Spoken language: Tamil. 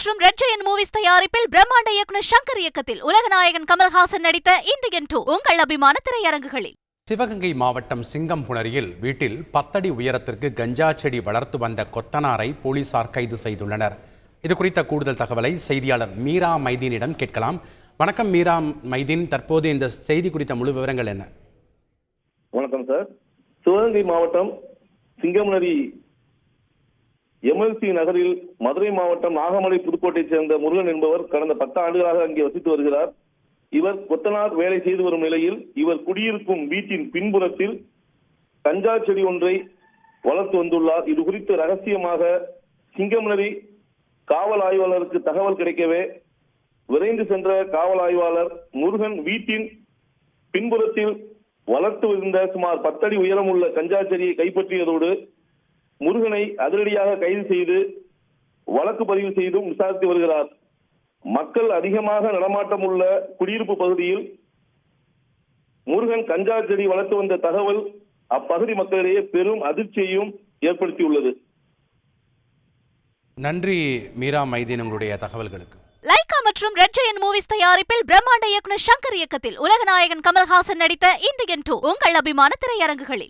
மற்றும் ரெட் ஜெயன் மூவிஸ் தயாரிப்பில் பிரம்மாண்ட இயக்குனர் சங்கர் இயக்கத்தில் உலகநாயகன் கமல்ஹாசன் நடித்த இந்தியன் டூ உங்கள் அபிமான திரையரங்குகளில். சிவகங்கை மாவட்டம் சிங்கம்புணரியில் வீட்டில் பத்தடி உயரத்திற்கு கஞ்சா செடி வளர்த்து வந்த கொத்தனாரை போலீசார் கைது செய்துள்ளனர். இது குறித்த கூடுதல் தகவலை செய்தியாளர் மீரா மைதீனிடம் கேட்கலாம். வணக்கம் மீரா மைதீன் தற்போது இந்த செய்தி குறித்த முழு விவரங்கள் என்ன? வணக்கம் சார். சிவகங்கை மாவட்டம் சிங்கமனரி எம்எல்சி நகரில் மதுரை மாவட்டம் நாகமலை புதுக்கோட்டையைச் சேர்ந்த முருகன் என்பவர் கடந்த பத்து ஆண்டுகளாக அங்கே வசித்து வருகிறார். இவர் கொத்தனார் வேலை செய்து வரும் நிலையில் இவர் குடியிருக்கும் வீட்டின் பின்புறத்தில் கஞ்சா செடி ஒன்றை வளர்த்து வந்துள்ளார். இது குறித்து ரகசியமாக சிங்கமனரி காவல் ஆய்வாளருக்கு தகவல் கிடைக்கவே விரைந்து சென்ற காவல் ஆய்வாளர் முருகன் வீட்டின் பின்புறத்தில் வளர்த்து இருந்த சுமார் பத்தடி உயரமுள்ள கஞ்சா செடியை கைப்பற்றியதோடு முருகனை அதிரடியாக கைது செய்து வழக்கு பதிவு செய்தும் விசாரித்து வருகிறார். மக்கள் அதிகமாக நடமாட்டம் உள்ள குடியிருப்பு பகுதியில் முருகன் கஞ்சா செடி வளர்த்து வந்த தகவல் அப்பகுதி மக்களிடையே பெரும் அதிர்ச்சியையும் ஏற்படுத்தியுள்ளது. நன்றி மீரா மைதீன் உங்களுடைய தகவல்களுக்கு. லைகா மற்றும் ரெட் ஜெயன் மூவிஸ் தயாரிப்பில் பிரம்மாண்ட இயக்குனர் சங்கர் இயக்கத்தில் உலகநாயகன் கமல்ஹாசன் நடித்த இந்தியன் டூ உங்கள் அபிமான திரையரங்குகளில்.